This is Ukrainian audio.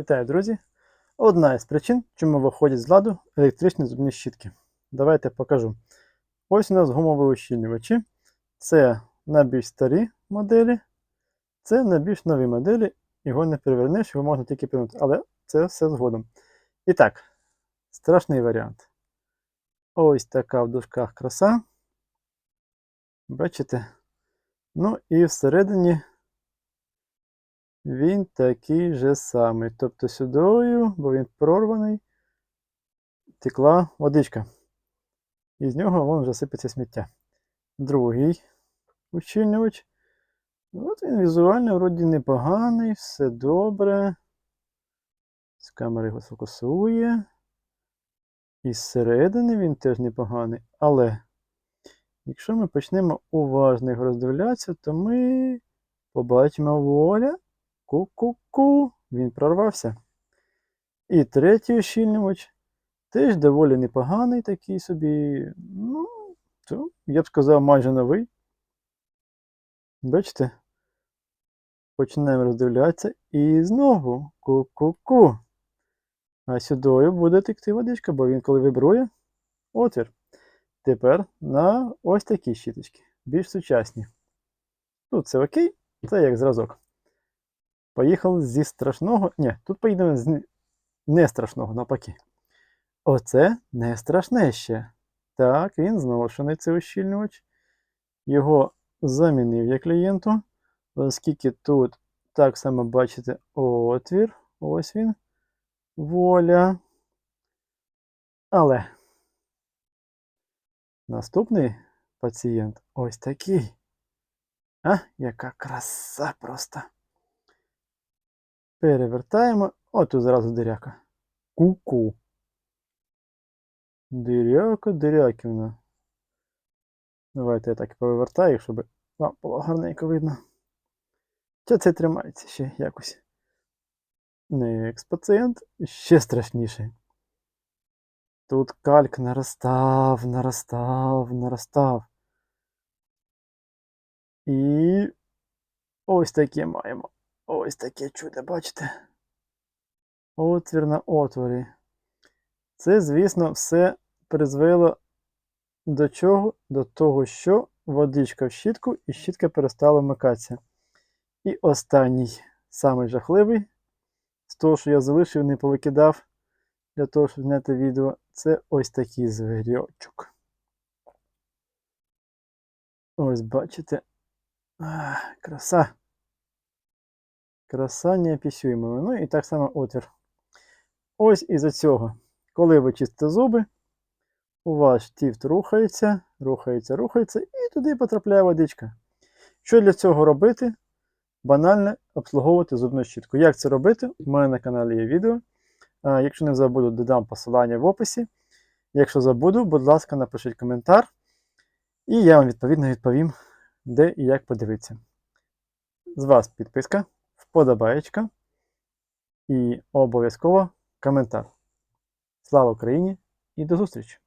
Вітаю, друзі! Одна із причин, чому виходять з ладу електричні зубні щітки. Давайте покажу. Ось у нас гумові ущільнювачі. Це на більш старі моделі, це на більш нові моделі. Його не перевернеш, його можна тільки повернути, але це все згодом. І так, страшний варіант. Ось така в дужках краса. Бачите? Ну і всередині він такий же самий. Тобто сюдою, бо він прорваний, текла водичка. І з нього вон вже сипеться сміття. Другий ущільнювач. От він візуально вроді непоганий, все добре. З камери його сфокусує. І зсередини він теж непоганий. Але якщо ми почнемо уважно його роздивлятися, то ми побачимо воля. Ку-ку-ку, він прорвався. І третій ущільнювач теж доволі непоганий такий собі. Ну, то, я б сказав, майже новий. Бачите? Почнемо роздивлятися і знову ку-ку-ку. А сюди буде текти водичка, бо він коли вибрує отвір. Тепер на ось такі щіточки, більш сучасні. Тут це окей, це як зразок. Поїхали зі страшного. Ні, тут поїдемо з не страшного, навпаки. Оце не страшне ще. Так, він зношений цей ущільнювач. Його замінив я клієнту, оскільки тут так само бачите отвір. Ось він. Воля. Але наступний пацієнт ось такий. А, яка краса просто. Перевертаємо. О, тут зразу диряка. Ку-ку. Диряка, диряківна. Давайте я так і повертаю, щоб вам було гарненько видно. Що це тримається ще якось? Не експацієнт ще страшніший. Тут кальк наростав, наростав, наростав. І ось таке маємо. Ось таке чудо, бачите? Отвір на отворі. Це, звісно, все призвело до чого? До того, що водичка в щітку і щітка перестала вмикатися. І останній, самий жахливий, з того, що я залишив, не повикидав для того, щоб зняти відео, це ось такий звірочок. Ось бачите. Ах, краса. Краса неописуємого. Ну і так само отвір. Ось із-за цього, коли ви чистите зуби, у вас тіфт рухається, рухається, рухається, і туди потрапляє водичка. Що для цього робити? Банально обслуговувати зубну щітку. Як це робити? У мене на каналі є відео. Якщо не забуду, додам посилання в описі. Якщо забуду, будь ласка, напишіть коментар. І я вам відповідно відповім, де і як подивитися. З вас підписка вподобаєчка і обов'язково коментар. Слава Україні і до зустрічі!